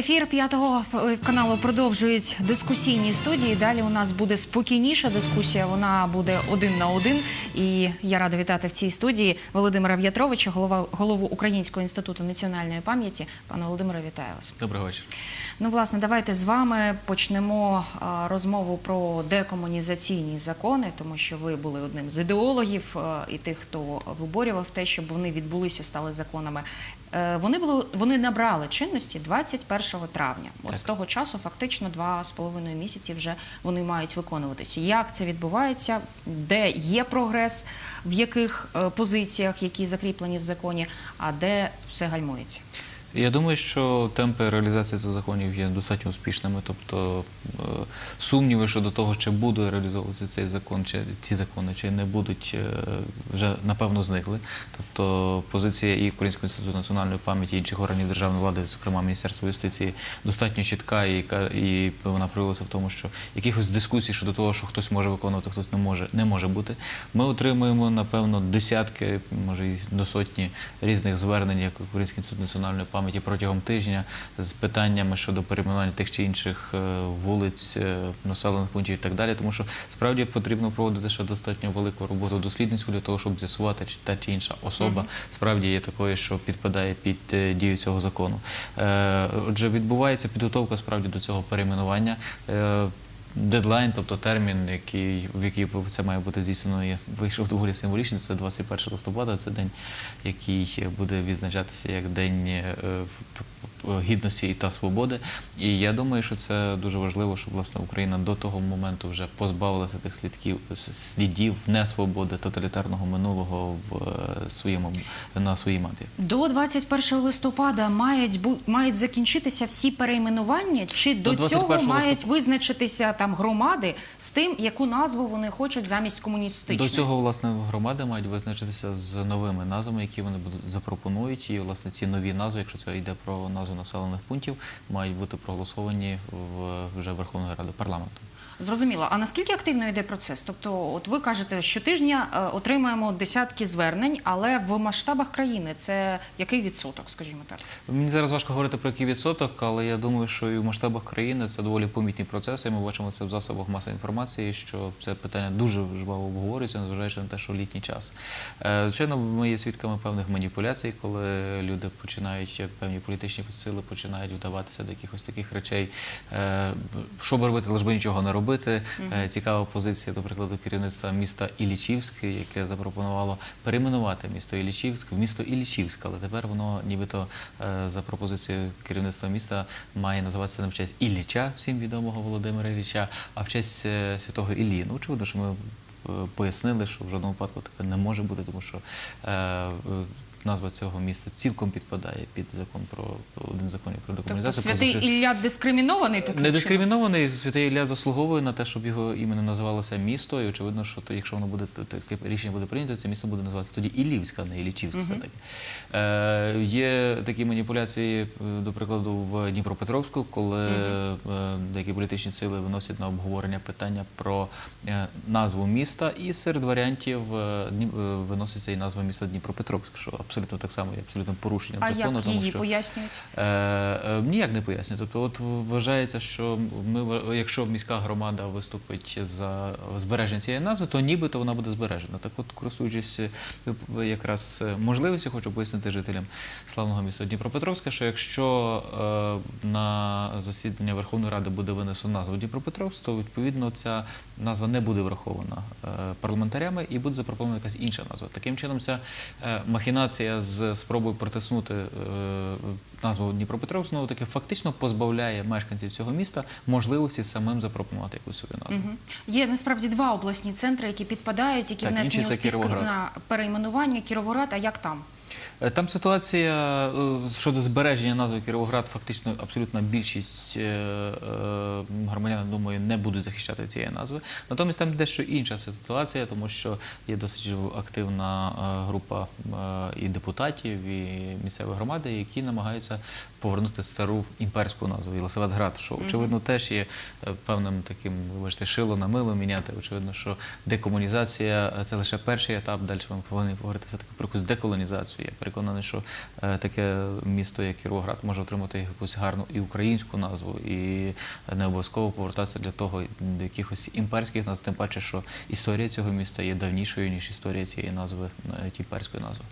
Ефір п'ятого каналу продовжують дискусійні студії. Далі у нас буде спокійніша дискусія. Вона буде один на один. І я рада вітати в цій студії Володимира В'ятровича, голова голову Українського інституту національної пам'яті. Пане Володимире, вітаю вас. Доброго вечора. Ну, власне, давайте з вами почнемо а, розмову про декомунізаційні закони, тому що ви були одним з ідеологів а, і тих, хто виборював те, щоб вони відбулися, стали законами. Е, Вони були вони набрали чинності 21 травня. От Так. з того часу фактично два з половиною місяці вже вони мають виконуватися. Як це відбувається? Де є прогрес, в яких е, позиціях, які закріплені в законі, а де все гальмується? Я думаю, що темпи реалізації цих законів є достатньо успішними. Тобто е, сумніви щодо того, чи буде реалізовуватися цей закон, чи ці закони, чи не будуть, е, вже напевно зникли. Тобто позиція і Українського інституту національної пам'яті і інших органів державної влади, зокрема Міністерства юстиції, достатньо чітка і, і вона проявилася в тому, що якихось дискусій щодо того, що хтось може виконувати, хтось не може, не може бути. Ми отримуємо напевно десятки, може і до сотні різних звернень, як Український інститут національної пам'яті протягом тижня з питаннями щодо перейменування тих чи інших е, вулиць, е, населених пунктів і так далі. Тому що справді потрібно проводити ще достатньо велику роботу дослідницьку для того, щоб з'ясувати, чи та чи інша особа справді є такою, що підпадає під е, дію цього закону. Отже, відбувається підготовка справді до цього перейменування. Дедлайн, тобто термін, який, в який це має бути здійснено, є, вийшов доволі символічний. Це 21 листопада. Це день, який буде відзначатися як день е, гідності та свободи. І я думаю, що це дуже важливо, щоб власне Україна до того моменту вже позбавилася тих слідків слідів несвободи тоталітарного минулого в е, своєму на своїй мапі. До 21 листопада мають бу- мають закінчитися всі перейменування, чи до, До цього мають листопада. визначитися там громади з тим, яку назву вони хочуть замість комуністичної? До цього власне громади мають визначитися з новими назвами, які вони запропонують. І власне ці нові назви, якщо це йде про назву населених пунктів, мають бути проголосовані вже Верховною Радою парламенту. Зрозуміло. А наскільки активно йде процес? Тобто, от ви кажете, щотижня е, отримуємо десятки звернень, але в масштабах країни це який відсоток, скажімо так? Мені зараз важко говорити про який відсоток, але я думаю, що і в масштабах країни це доволі помітні процеси. Ми бачимо це в засобах масової інформації, що це питання дуже жваво обговорюється, незважаючи на те, що літній час. Е, Звичайно, ми є свідками певних маніпуляцій, коли люди починають певні політичні сили починають вдаватися до якихось таких речей. Е, Що б робити, лише би нічого не робити. Е, Цікава позиція, до прикладу, керівництва міста Іллічівськ, яке запропонувало перейменувати місто Іллічівськ в місто Іллічівськ, але тепер воно нібито е, за пропозицією керівництва міста має називатися не в честь Ілліча, всім відомого Володимира Ілліча, а в честь е, святого Іллі. Ну, очевидно, що ми пояснили, що в жодному випадку таке не може бути, тому що назва цього міста цілком підпадає під закон про один з законів про Тобто декомунізацію. про святий Ілля дискримінований таким не дискримінований, святий Ілля заслуговує на те, щоб його іменно називалося місто. І очевидно, що то, якщо воно буде таке рішення буде прийнято, це місто буде називатися тоді Іллівська, не Іллічівська. все-таки. Е, є такі маніпуляції, е, до прикладу, в Дніпропетровську, коли е, деякі політичні сили виносять на обговорення питання про е, назву міста, і серед варіантів виноситься і назва міста Дніпропетровськ, що абсолютно так само є абсолютно порушенням А закону, як тому її що пояснюють? Е, е, ніяк не пояснює. Тобто, от вважається, що ми, якщо міська громада виступить за збереження цієї назви, то нібито вона буде збережена. Так от, користуючись е, якраз е, можливістю, хочу пояснити жителям славного міста Дніпропетровська, що якщо е, на засідання Верховної Ради буде винесена назва Дніпропетровськ, то відповідно ця назва не буде врахована е, парламентарями і буде запропонована якась інша назва. Таким чином, ця е, махінація з спробою протиснути е, назву Дніпропетровськ знову таки фактично позбавляє мешканців цього міста можливості самим запропонувати якусь свою назву. Є насправді два обласні центри, які підпадають, які Так, внесені у список на перейменування. Кіровоград, а як там? Е, Там ситуація е, щодо збереження назви Кіровоград, фактично абсолютна більшість е, е, думаю, не будуть захищати цієї назви. Натомість там дещо інша ситуація, тому що є досить активна група і депутатів, і місцевої громади, які намагаються повернути стару імперську назву Єлисаветград, що очевидно теж є певним таким, вибачте, шило на мило міняти. Очевидно, що декомунізація це лише перший етап. Далі ми повинні говорити все таки про якусь деколонізацію. Я переконаний, що е, таке місто, як Кіровоград, може отримати якусь гарну і українську назву, і не обов'язково повертатися для того до якихось імперських назв, тим паче, що історія цього міста є давнішою ніж історія цієї назви тіперської назви.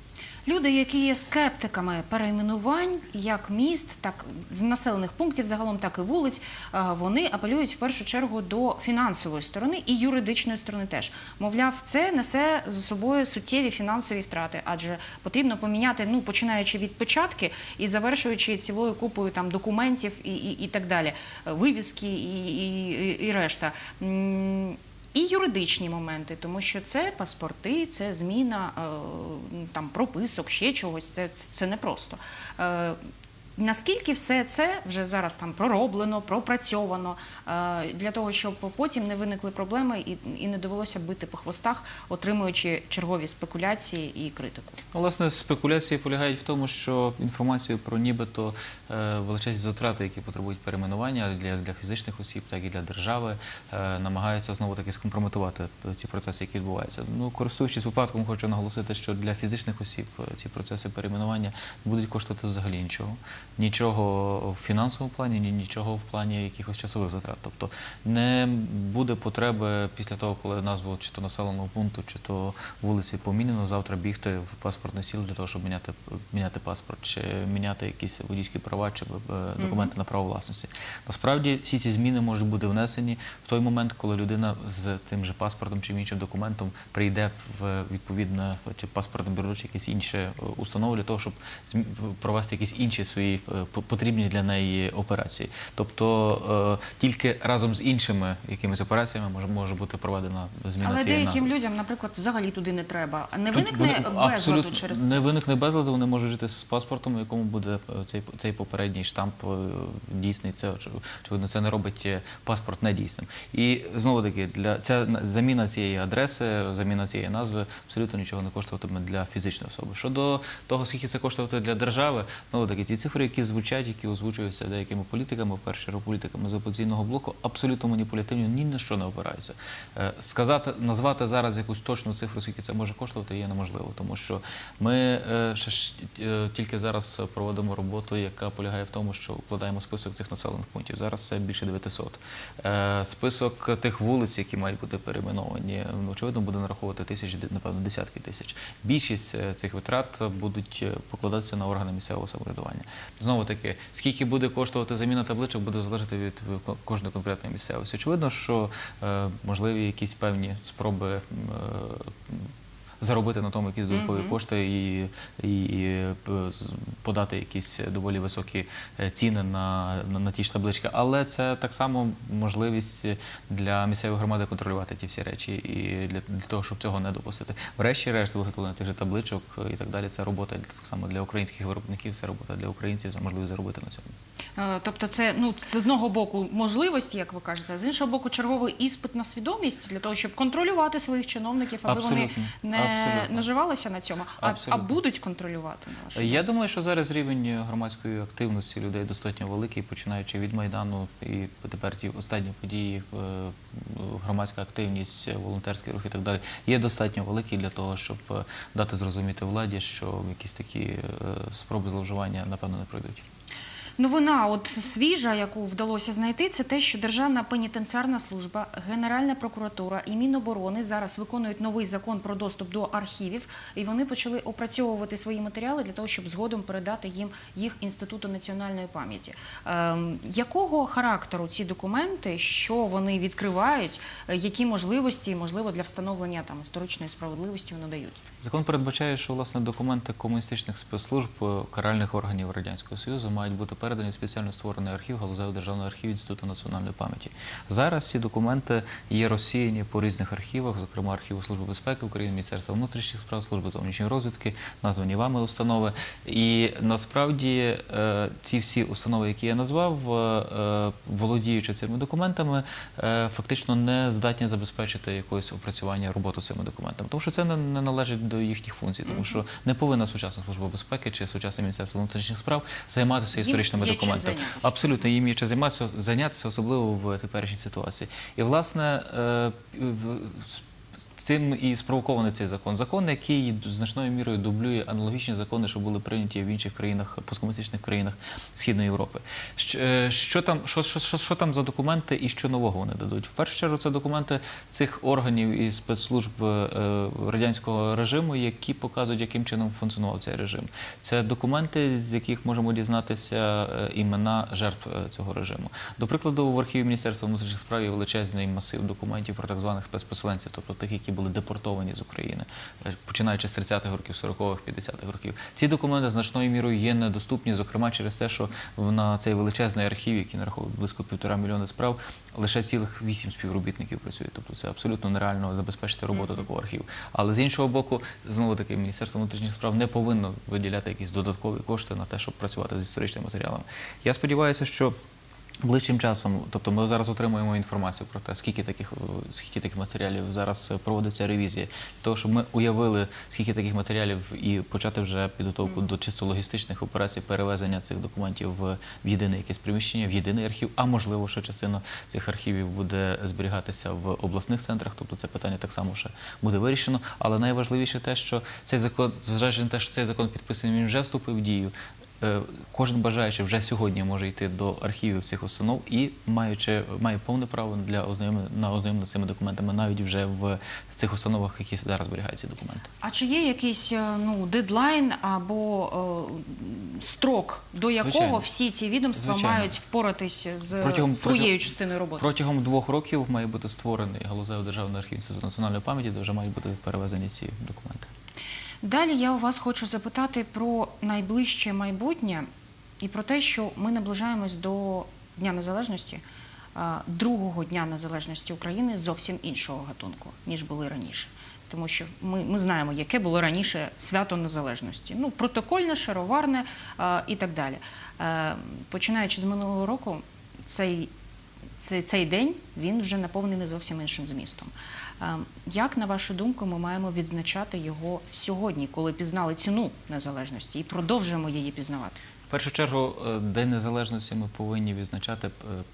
Люди, які є скептиками перейменувань, як міст, так з населених пунктів, загалом так і вулиць, е, вони апелюють в першу чергу до фінансової сторони і юридичної сторони теж. Мовляв, це несе за собою суттєві фінансові втрати, адже потрібно поміняти, ну починаючи від початки і завершуючи цілою купою там документів і, і, і так далі, вивіски і, і, і решта. І юридичні моменти, тому що це паспорти, це зміна е, там прописок, ще чогось. Це, це непросто. Наскільки все це вже зараз там пророблено, пропрацьовано е, для того, щоб потім не виникли проблеми і, не довелося бити по хвостах, отримуючи чергові спекуляції і критику. Власне, спекуляції полягають в тому, що інформацію про нібито е, величезні затрати, які потребують перейменування для, фізичних осіб, так і для держави, е, намагаються знову таки скомпрометувати ці процеси, які відбуваються. Ну, користуючись випадком, хочу наголосити, що для фізичних осіб ці процеси перейменування не будуть коштувати взагалі нічого. Нічого в фінансовому плані, ні нічого в плані якихось часових затрат. Тобто не буде потреби після того, коли назву чи то населеного пункту, чи то вулиці помінено, завтра бігти в паспортний сіл для того, щоб міняти, міняти паспорт, чи міняти якісь водійські права, чи е, документи на право власності. Насправді всі ці зміни можуть бути внесені в той момент, коли людина з тим же паспортом чи іншим документом прийде в відповідне чи паспортне бюро, чи якесь інше е, установу для того, щоб провести якісь інші свої е, потрібні для неї операції. Тобто е, тільки разом з іншими якимись операціями може, може бути проведена зміна Але цієї деяким людям, наприклад, взагалі туди не треба. Не Тут виникне безладу через не виникне безладу. Вони можуть жити з паспортом, у якому буде е, цей цей попередній штамп дійсний. Це очевидно, це не робить паспорт недійсним. І знову таки для ця заміна цієї адреси, заміна цієї назви абсолютно нічого не коштуватиме для фізичної особи. Щодо того, скільки це коштувати для держави, знову таки ті цифри, які звучать, які озвучуються деякими політиками, в першу політиками з опозиційного блоку, абсолютно маніпулятивні, ні на що не опираються. Е, Сказати, назвати зараз якусь точну цифру, скільки це може коштувати, є неможливо, тому що ми е, ще е, тільки зараз проводимо роботу, яка полягає в тому, що укладаємо список цих населених пунктів. Зараз це більше 900. Е, Список тих вулиць, які мають бути перейменовані, ну, очевидно, буде нараховувати тисячі, напевно, десятки тисяч. Більшість цих витрат будуть покладатися на органи місцевого самоврядування. Знову таки, скільки буде коштувати заміна табличок, буде залежати від е, кожної конкретної місцевості. Очевидно, що е, можливі якісь певні спроби. Е, Заробити на тому якісь додаткові кошти і, і, і е, подати якісь доволі високі е, ціни на, на, на ті ж таблички. Але це так само можливість для місцевої громади контролювати ті всі речі і для, для того, щоб цього не допустити. Врешті-решт, виготовлення тих же табличок і так далі. Це робота так само для українських виробників, це робота для українців, це можливість заробити на цьому. Е, Тобто, це ну з одного боку можливості, як ви кажете, а з іншого боку, черговий іспит на свідомість для того, щоб контролювати своїх чиновників, аби вони не Абсолютно. наживалися на цьому, а, а будуть контролювати на вашу Я думаю, що зараз рівень громадської активності людей достатньо великий, починаючи від майдану і тепер ті останні події, е, громадська активність, волонтерський рух і так далі є достатньо великий для того, щоб е, дати зрозуміти владі, що якісь такі е, спроби зловживання напевно не пройдуть. Новина, от свіжа, яку вдалося знайти, це те, що Державна пенітенціарна служба, Генеральна прокуратура і Міноборони зараз виконують новий закон про доступ до архівів, і вони почали опрацьовувати свої матеріали для того, щоб згодом передати їм їх інституту національної пам'яті. Ем, якого характеру ці документи, що вони відкривають, які можливості, можливо, для встановлення там історичної справедливості вони дають? Закон передбачає, що власне документи комуністичних спецслужб е, каральних органів радянського союзу мають бути передані в спеціально створений архів Галузевого державного архіву Інституту національної пам'яті. Зараз ці документи є розсіяні по різних архівах, зокрема архіву Служби безпеки України, Міністерства внутрішніх справ, Служби зовнішньої розвідки, названі вами установи. І насправді е, ці всі установи, які я назвав, е, е, володіючи цими документами, фактично не здатні забезпечити якогось опрацювання роботу цими документами, тому що це не, належить до їхніх функцій, тому що не повинна сучасна служба безпеки чи сучасне міністерство внутрішніх справ займатися Їм є документами. Абсолютно їм є чим займатися, зайнятися, особливо в теперішній ситуації. І власне е, Цим і спровокований цей закон. Закон, який значною мірою дублює аналогічні закони, що були прийняті в інших країнах, посткомуністичних країнах Східної Європи. Що, е, що там, що, що, що, там за документи і що нового вони дадуть? В першу чергу, це документи цих органів і спецслужб е, радянського режиму, які показують, яким чином функціонував цей режим. Це документи, з яких можемо дізнатися е, імена жертв цього режиму. До прикладу, в архіві Міністерства внутрішніх справ є величезний масив документів про так званих спецпоселенців, тобто тих, які були депортовані з України, е, починаючи з 30-х років, 40-х, 50-х років. Ці документи значною мірою є недоступні, зокрема через те, що на цей величезний архів, який нараховує близько півтора мільйона справ, лише цілих вісім співробітників працює. Тобто це абсолютно нереально забезпечити роботу такого архіву. Але з іншого боку, знову таки, Міністерство внутрішніх справ не повинно виділяти якісь додаткові кошти на те, щоб працювати з історичними матеріалами. Я сподіваюся, що Ближчим часом, тобто ми зараз отримуємо інформацію про те, скільки таких, е, скільки таких матеріалів зараз е, проводиться ревізія, для того, щоб ми уявили, скільки таких матеріалів і почати вже підготовку до чисто логістичних операцій перевезення цих документів в, в єдине якесь приміщення, в єдиний архів, а можливо, що частина цих архівів буде зберігатися в обласних центрах, тобто це питання так само ще буде вирішено. Але найважливіше те, що цей закон, зважаючи на те, що цей закон підписаний, він вже вступив в дію. Е, Кожен бажаючий вже сьогодні може йти до архівів цих установ і маючи має повне право для ознайомлення на ознайомлення з цими документами, навіть вже в цих установах, які зараз зберігають ці документи. А чи є якийсь е, ну дедлайн або е, строк, до якого Звичайно. всі ці відомства Звичайно. мають впоратись з Протягом- своєю протягом- частиною роботи? Протягом двох років має бути створений галузевий державний архів Інституту національної пам'яті, де вже мають бути перевезені ці документи. Далі я у вас хочу запитати про найближче майбутнє і про те, що ми наближаємось до Дня Незалежності, другого дня незалежності України зовсім іншого гатунку, ніж були раніше. Тому що ми, ми знаємо, яке було раніше свято незалежності. Ну, протокольне, шароварне і так далі. Е, починаючи з минулого року, цей цей, цей день він вже наповнений зовсім іншим змістом. Е, Як, на вашу думку, ми маємо відзначати його сьогодні, коли пізнали ціну незалежності і продовжуємо її пізнавати? В першу чергу, е, День Незалежності ми повинні відзначати, е,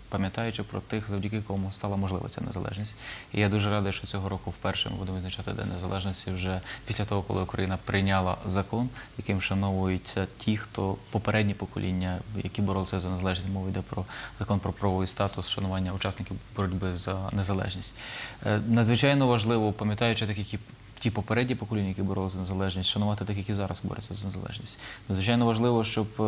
пам'ятаючи про тих, завдяки кому стала можлива ця незалежність. І я дуже радий, що цього року вперше ми будемо відзначати День Незалежності вже після того, коли Україна прийняла закон, яким вшановуються ті, хто попередні покоління, які боролися за незалежність. Мова йде про закон про правовий статус, шанування учасників боротьби за незалежність. Е, Надзвичайно важливо, пам'ятаючи так, які ті попередні покоління, які боролися за незалежність, шанувати тих, які зараз борються за незалежність. Надзвичайно важливо, щоб е,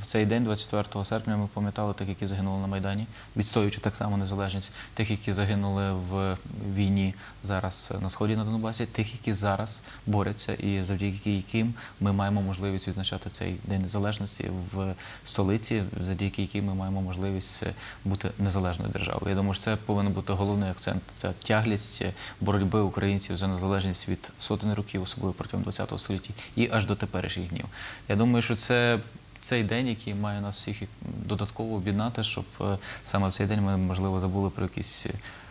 в цей день, 24 серпня, ми пам'ятали тих, які загинули на Майдані, відстоюючи так само незалежність, тих, які загинули в війні зараз на сході на Донбасі, тих, які зараз борються, і завдяки яким ми маємо можливість відзначати цей день незалежності в столиці, завдяки яким ми маємо можливість бути незалежною державою. Я думаю, що це повинен бути головний акцент. Це тяглість боротьби українців за незалежність від сотень років, особливо протягом ХХ століття, і аж до теперішніх днів. Я думаю, що це. Цей день, який має нас всіх додатково об'єднати, щоб е, саме в цей день ми, можливо, забули про якісь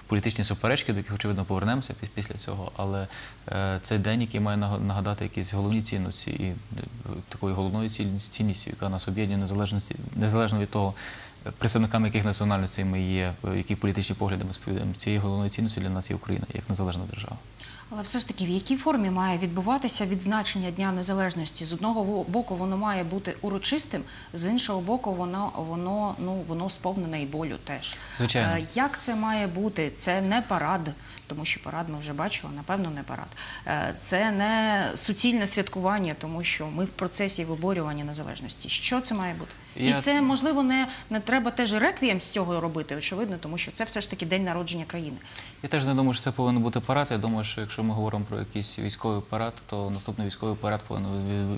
політичні суперечки, до яких, очевидно, повернемося пі- після цього. Але е, цей день, який має нагадати якісь головні цінності і е, такою головною цінністю, яка нас об'єднує незалежно від того, представниками яких національностей ми є, які політичні погляди ми сповідаємо. Цією головною цінністю для нас є Україна як незалежна держава. Але все ж таки, в якій формі має відбуватися відзначення Дня Незалежності? З одного боку, воно має бути урочистим, з іншого боку, воно воно ну воно сповнене і болю теж. Звичайно. Е, Як це має бути? Це не парад, тому що парад ми вже бачили, напевно, не парад. Е, Це не суцільне святкування, тому що ми в процесі виборювання незалежності. Що це має бути? Я- І це можливо не, не треба теж реквієм з цього робити, очевидно, тому що це все ж таки день народження країни. Я теж не думаю, що це повинен бути парад. Я думаю, що якщо ми говоримо про якийсь військовий парад, то наступний військовий парад повинен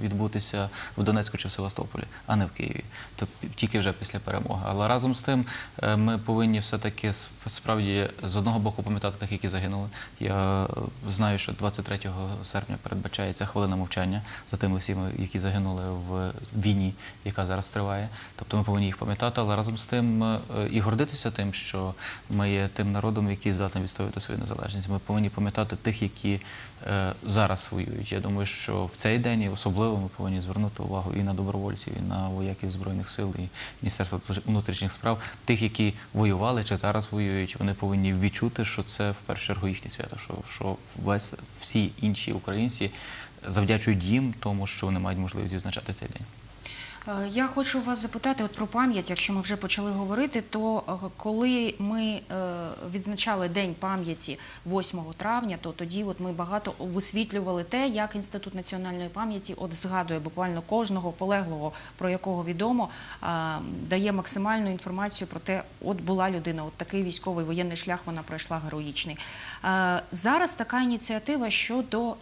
відбутися в Донецьку чи в Севастополі, а не в Києві. То пі- тільки вже після перемоги. Але разом з тим е, ми повинні все-таки справді з одного боку пам'ятати тих, які загинули. Я знаю, що 23 серпня передбачається хвилина мовчання за тими всіми, які загинули в війні, яка зараз триває. Тобто ми повинні їх пам'ятати, але разом з тим е, і гордитися тим, що ми є тим народом, який здатний відстоювати свою незалежність. Ми повинні пам'ятати тих, які е, зараз воюють. Я думаю, що в цей день особливо ми повинні звернути увагу і на добровольців, і на вояків збройних сил, і Міністерства внутрішніх справ, тих, які воювали чи зараз воюють. Вони повинні відчути, що це в першу чергу їхнє свято, що, що всі інші українці завдячують їм тому, що вони мають можливість відзначати цей день. Е, Я хочу вас запитати от про пам'ять, якщо ми вже почали говорити, то е, коли ми е, відзначали День пам'яті 8 травня, то тоді от ми багато висвітлювали те, як Інститут національної пам'яті от згадує буквально кожного полеглого, про якого відомо, дає максимальну інформацію про те, от була людина, от такий військовий воєнний шлях вона пройшла героїчний. Зараз така ініціатива щодо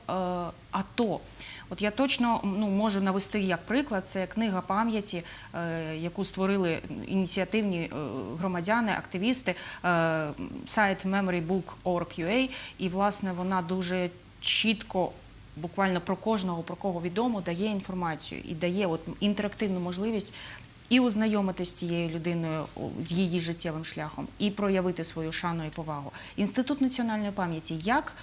АТО. От я точно ну, можу навести як приклад, це книга пам'яті, е, яку створили ініціативні е, громадяни, активісти, е, сайт memorybook.org.ua, і власне вона дуже чітко. Буквально про кожного, про кого відомо, дає інформацію і дає от інтерактивну можливість і ознайомитися з цією людиною з її життєвим шляхом, і проявити свою шану і повагу. Інститут національної пам'яті, як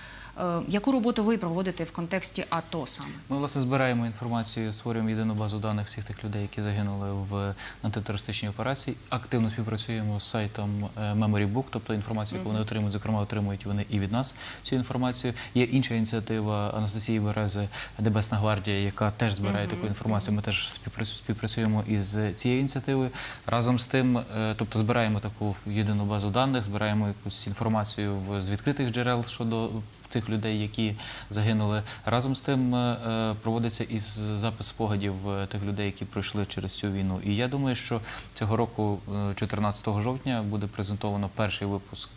яку роботу ви проводите в контексті АТО саме? Ми власне збираємо інформацію, створюємо єдину базу даних всіх тих людей, які загинули в антитерористичній операції. Активно співпрацюємо з сайтом е, MemoryBook, тобто інформацію, яку вони отримують, зокрема отримують вони і від нас цю інформацію. Є інша ініціатива Анастасії Берези Небесна гвардія, яка теж збирає таку інформацію. Ми теж співпрацю- співпрацюємо із цією ініціативою. Разом з тим, е, тобто збираємо таку єдину базу даних, збираємо якусь інформацію з відкритих джерел щодо цих людей, які загинули. Разом з тим е, е, проводиться із запис спогадів е, тих людей, які пройшли через цю війну. І я думаю, що цього року, е, 14 жовтня, буде презентовано перший випуск.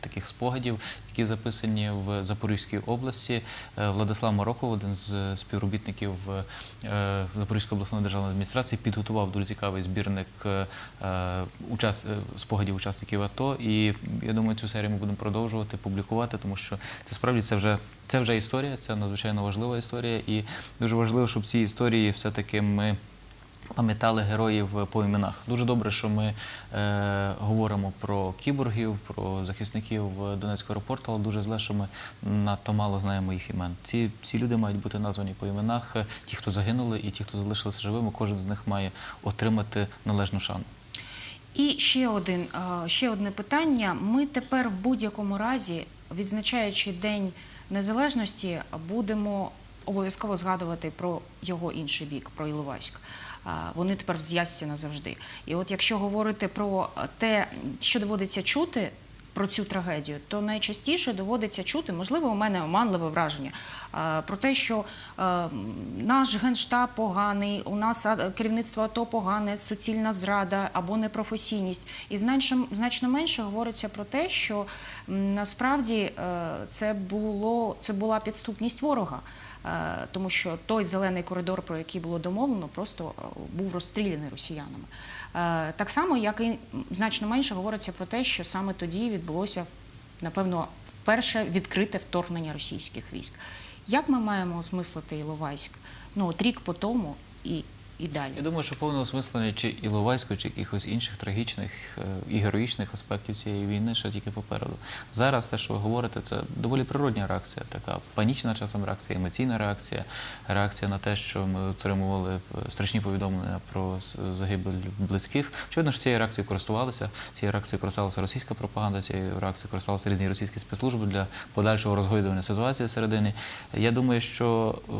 Таких спогадів, які записані в Запорізькій області. Е, Владислав Мароков, один з співробітників е, Запорізької обласної державної адміністрації, підготував дуже цікавий збірник е, спогадів учасників АТО. І я думаю, цю серію ми будемо продовжувати публікувати, тому що це справді це вже це вже історія, це надзвичайно важлива історія, і дуже важливо, щоб ці історії все-таки ми. Пам'ятали героїв по іменах. Дуже добре, що ми е, говоримо про кіборгів, про захисників Донецького аеропорту, але дуже зле, що ми надто мало знаємо їх імен. Ці, ці люди мають бути названі по іменах. Ті, хто загинули, і ті, хто залишилися живими, кожен з них має отримати належну шану. І ще один е, ще одне питання. Ми тепер в будь-якому разі, відзначаючи День Незалежності, будемо обов'язково згадувати про його інший бік, про Іловайськ. Вони тепер в зв'язці назавжди. І от якщо говорити про те, що доводиться чути. Про цю трагедію, то найчастіше доводиться чути, можливо, у мене оманливе враження про те, що е, наш генштаб поганий, у нас керівництво АТО погане, суцільна зрада або непрофесійність. І значно, значно менше говориться про те, що насправді е, це було це була підступність ворога. Е, Тому що той зелений коридор, про який було домовлено, просто е, був розстріляний росіянами. Е, Так само, як і значно менше говориться про те, що саме тоді відбулося, напевно, вперше відкрите вторгнення російських військ. Як ми маємо осмислити Іловайськ? Ну, от рік по тому і, і далі. Я думаю, що повне осмислення чи Іловайської, чи якихось інших трагічних е, і героїчних аспектів цієї війни ще тільки попереду. Зараз те, що ви говорите, це доволі природня реакція, така панічна часом реакція, емоційна реакція, реакція на те, що ми отримували е, страшні повідомлення про загибель близьких. Очевидно, що цією реакцією користувалися. Цією реакцією користувалася російська пропаганда, цією реакцією користувалися різні російські спецслужби для подальшого розгойдування ситуації всередині. Я думаю, що е,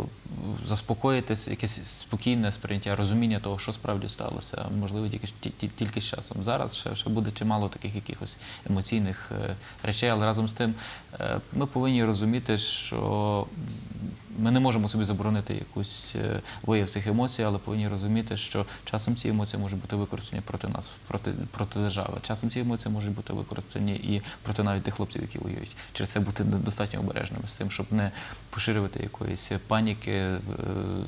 заспокоїтись, якесь спокійне сприйняття, розуміння того, що справді сталося, можливо, тільки тільки з часом. Зараз ще, ще буде чимало таких якихось емоційних е, речей, але разом з тим е, ми повинні розуміти, що ми не можемо собі заборонити якусь е, вияв цих емоцій, але повинні розуміти, що часом ці емоції можуть бути використані проти нас, проти, проти держави. Часом ці емоції можуть бути використані і проти навіть тих хлопців, які воюють. Через це бути достатньо обережними з цим, щоб не поширювати якоїсь паніки, е,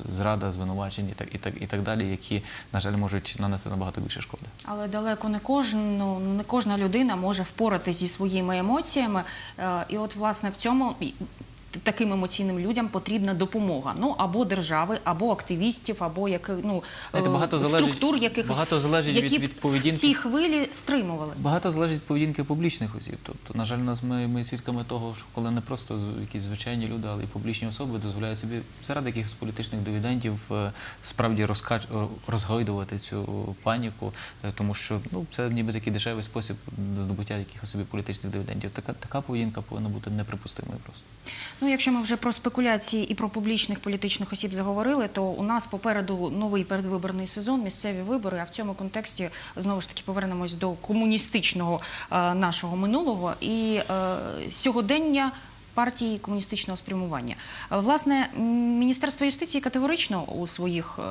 зрада, звинувачень і так, і так, і так далі, які, на жаль, можуть нанести набагато більше шкоди. Але далеко не кожну, не кожна людина може впоратися зі своїми емоціями. Е, І от, власне, в цьому таким емоційним людям потрібна допомога. Ну або держави, або активістів, або як, ну, Знаєте, е, багато залежить- структур, якихось, багато залежить від- які б від поведінки. ці хвилі стримували. Багато залежить від поведінки публічних осіб. Тобто, на жаль, нас ми, ми свідками того, що коли не просто якісь звичайні люди, але й публічні особи дозволяють собі заради якихось політичних дивідендів е, справді розкач... розгойдувати цю паніку, е, тому що ну це ніби такий дешевий спосіб здобуття якихось собі політичних дивідендів. Така така поведінка повинна бути неприпустимою просто. Ну, якщо ми вже про спекуляції і про публічних політичних осіб заговорили, то у нас попереду новий передвиборний сезон, місцеві вибори. А в цьому контексті знову ж таки повернемось до комуністичного е, нашого минулого і е, сьогодення. Партії комуністичного спрямування. Власне, Міністерство юстиції категорично у своїх, е,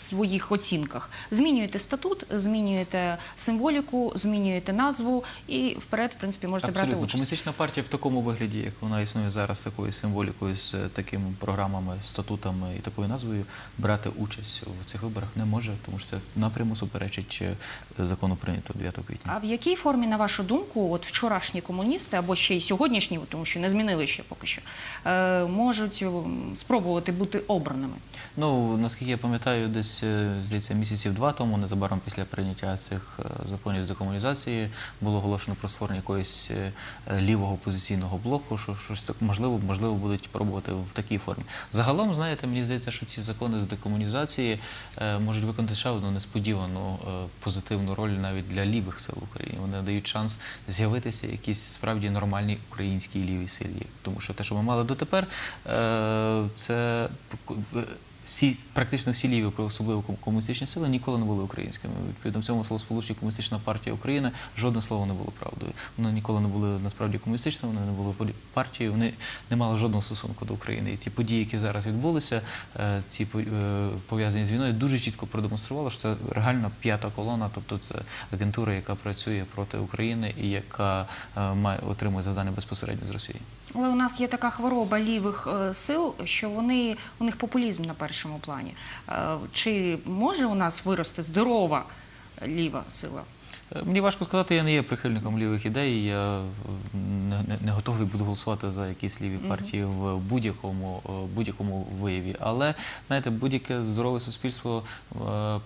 своїх оцінках змінюєте статут, змінюєте символіку, змінюєте назву і вперед, в принципі, можете брати участь. Комуністична партія в такому вигляді, як вона існує зараз, з такою символікою, з такими програмами, статутами і такою назвою, брати участь у цих виборах не може, тому що це напряму суперечить е, закону прийнятого 9 квітня. А в якій формі, на вашу думку, от вчорашні комуністи або ще й сьогоднішні, тому що не змінили ще поки що, е, можуть спробувати бути обраними? Ну, наскільки я пам'ятаю, десь е, здається місяців два тому, незабаром після прийняття цих е, законів з декомунізації, було оголошено про створення якогось е, е, лівого опозиційного блоку, що щось можливо, можливо, будуть пробувати в такій формі. Загалом, знаєте, мені здається, що ці закони з декомунізації е, можуть виконати ще одну несподівану е, позитивну роль навіть для лівих сил в Україні. Вони дають шанс з'явитися якійсь справді нормальній українській лівій силі. Тому що те, що ми мали дотепер, е, це е, всі практично всі ліві, особливо комуністичні сили, ніколи не були українськими. Відповідно, в цьому словосполученні комуністична партія України жодне слово не було правдою. Вони ніколи не були насправді комуністичними, вони не були партією, вони не мали жодного стосунку до України. І ті події, які зараз відбулися, е, ці е, пов'язані з війною, дуже чітко продемонстрували, що це реально п'ята колона, тобто це агентура, яка працює проти України і яка е, має отримує завдання безпосередньо з Росії. Але у нас є така хвороба лівих е, сил, що вони у них популізм на першому плані. Е, Чи може у нас вирости здорова ліва сила? Е, Мені важко сказати, я не є прихильником лівих ідей. Я е, не, готовий буду голосувати за якісь ліві партії в будь-якому е, будь-якому вияві. Але знаєте, будь-яке здорове суспільство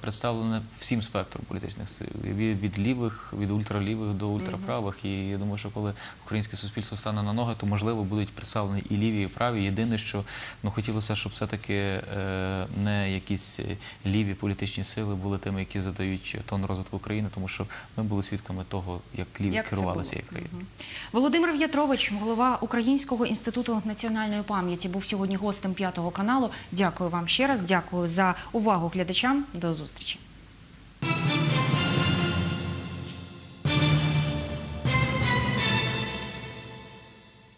представлене всім спектром політичних сил від, від лівих, від ультралівих до ультраправих. І я думаю, що коли українське суспільство стане на ноги, то можливо будуть представлені і ліві, і праві. Єдине, що ну хотілося, щоб все-таки е, не якісь ліві політичні сили були тими, які задають тон розвитку України, тому що ми були свідками того, як ліві Як цією країною. Володимир В'ятрович, голова Українського інституту національної пам'яті, був сьогодні гостем п'ятого каналу. Дякую вам ще раз. Дякую за увагу глядачам. До зустрічі.